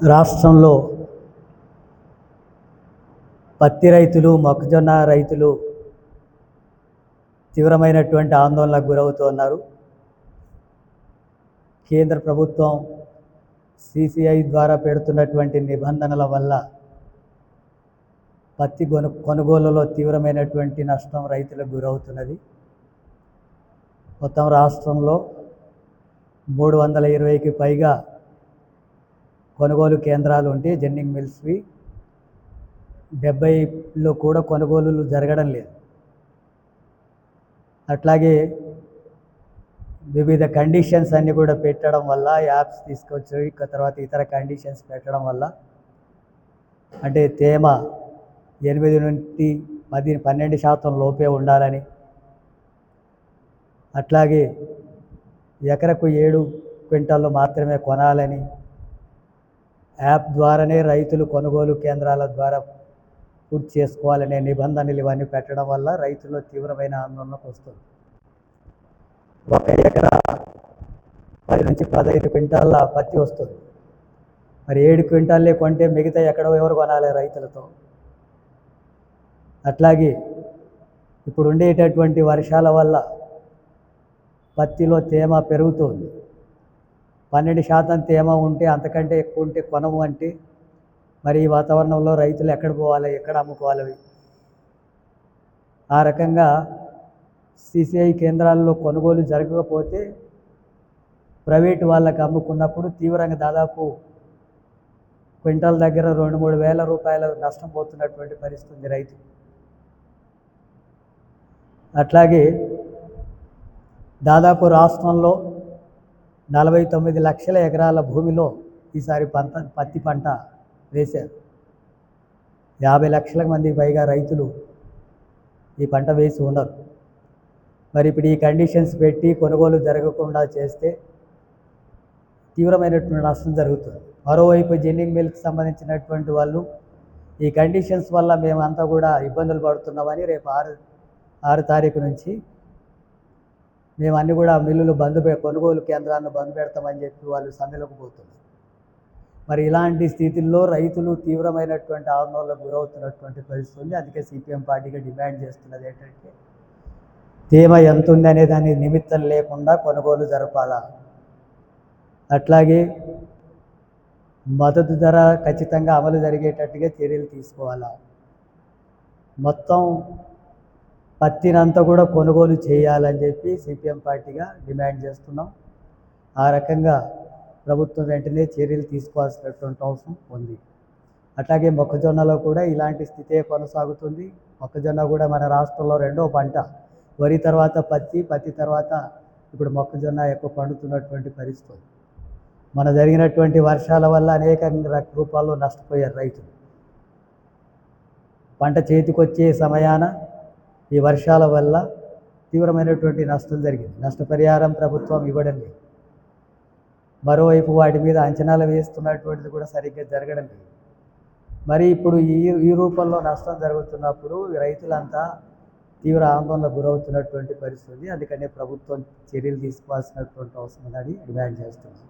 రాష్ట్రంలో పత్తి రైతులు మొక్కజొన్న రైతులు తీవ్రమైనటువంటి ఆందోళనకు గురవుతున్నారు కేంద్ర ప్రభుత్వం సిసిఐ ద్వారా పెడుతున్నటువంటి నిబంధనల వల్ల పత్తి కొను కొనుగోలులో తీవ్రమైనటువంటి నష్టం రైతులకు గురవుతున్నది. మొత్తం రాష్ట్రంలో మూడు వందల ఇరవైకి పైగా కొనుగోలు కేంద్రాలు ఉంటే జెన్నింగ్ మిల్స్వి డెబ్బైలో కూడా కొనుగోలు జరగడం లేదు. అట్లాగే వివిధ కండిషన్స్ అన్నీ కూడా పెట్టడం వల్ల యాప్స్ తీసుకొచ్చి తర్వాత ఇతర కండిషన్స్ పెట్టడం వల్ల అంటే తేమ ఎనిమిది నుండి పది పన్నెండు శాతం లోపే ఉండాలని. అట్లాగే ఎకరకు ఏడు క్వింటాల్లో మాత్రమే కొనాలని. యాప్ ద్వారానే రైతులు కొనుగోలు కేంద్రాల ద్వారా పూర్తి చేసుకోవాలనే నిబంధనలు ఇవన్నీ పెట్టడం వల్ల రైతుల్లో తీవ్రమైన ఆందోళనకు వస్తుంది. ఒక ఎకరా పది నుంచి పదహైదు క్వింటాల పత్తి వస్తుంది. మరి ఏడు క్వింటాలే కొంటే మిగతా ఎక్కడో ఎవరు కొనాలి రైతులతో? అట్లాగే ఇప్పుడు ఉండేటటువంటి వర్షాల వల్ల పత్తిలో తేమ పెరుగుతుంది. పన్నెండు శాతం తేమ ఉంటే అంతకంటే ఎక్కువ ఉంటే కొనము అంటే మరి ఈ వాతావరణంలో రైతులు ఎక్కడ పోవాలి ఎక్కడ అమ్ముకోవాలి అవి? ఆ రకంగా సిసిఐ కేంద్రాల్లో కొనుగోలు జరగకపోతే ప్రైవేటు వాళ్ళకి అమ్ముకున్నప్పుడు తీవ్రంగా దాదాపు క్వింటాల్ దగ్గర రెండు మూడు వేల రూపాయల నష్టం పోతున్నటువంటి పరిస్థితి ఉంది రైతు అట్లాగే దాదాపు రాష్ట్రంలో నలభై తొమ్మిది లక్షల ఎకరాల భూమిలో ఈసారి పంట పత్తి పంట వేశారు. యాభై లక్షల మంది పైగా రైతులు ఈ పంట వేసి ఉన్నారు. మరి ఇప్పుడు ఈ కండిషన్స్ పెట్టి కొనుగోలు జరగకుండా చేస్తే తీవ్రమైనటువంటి నష్టం జరుగుతుంది. మరోవైపు జెన్నింగ్ మిల్క్ సంబంధించినటువంటి వాళ్ళు ఈ కండిషన్స్ వల్ల మేమంతా కూడా ఇబ్బందులు పడుతున్నామని రేపు ఆరు ఆరు తారీఖు నుంచి మేము అన్ని కూడా మిల్లులు బంద్ పె కొనుగోలు కేంద్రాలను బంద్ పెడతామని చెప్పి వాళ్ళు సమ్మెలకు పోతున్నారు. మరి ఇలాంటి స్థితిలో రైతులు తీవ్రమైనటువంటి ఆందోళనకు గురవుతున్నటువంటి పరిస్థితి ఉంది. అందుకే సిపిఎం పార్టీగా డిమాండ్ చేస్తున్నది ఏంటంటే తేమ ఎంత ఉంది అనే దాని నిమిత్తం లేకుండా కొనుగోలు జరపాలా? అట్లాగే మద్దతు ధర ఖచ్చితంగా అమలు జరిగేటట్టుగా చర్యలు తీసుకోవాలా? మొత్తం పత్తినంతా కూడా కొనుగోలు చేయాలని చెప్పి సిపిఎం పార్టీగా డిమాండ్ చేస్తున్నాం. ఆ రకంగా ప్రభుత్వం వెంటనే చర్యలు తీసుకోవాల్సినటువంటి అవసరం ఉంది. అట్లాగే మొక్కజొన్నలో కూడా ఇలాంటి స్థితే కొనసాగుతుంది. మొక్కజొన్న కూడా మన రాష్ట్రంలో రెండో పంట. వరి తర్వాత పత్తి పత్తి తర్వాత ఇప్పుడు మొక్కజొన్న ఎక్కువ పండుతున్నటువంటి పరిస్థితి. మన జరిగినటువంటి వర్షాల వల్ల అనేక రక- రూపాల్లో నష్టపోయారు రైతులు. పంట చేతికొచ్చే సమయాన ఈ వర్షాల వల్ల తీవ్రమైనటువంటి నష్టం జరిగింది. నష్టపరిహారం ప్రభుత్వం ఇవ్వడం లేదు మరోవైపు వాటి మీద అంచనాలు వేస్తున్నటువంటిది కూడా సరిగ్గా జరగడం లేదు. మరి ఇప్పుడు ఈ ఈ రూపంలో నష్టం జరుగుతున్నప్పుడు రైతులంతా తీవ్ర ఆందోళనకు గురవుతున్నటువంటి పరిస్థితి. అందుకనే ప్రభుత్వం చర్యలు తీసుకోవాల్సినటువంటి అవసరం ఉందని డిమాండ్ చేస్తున్నాం.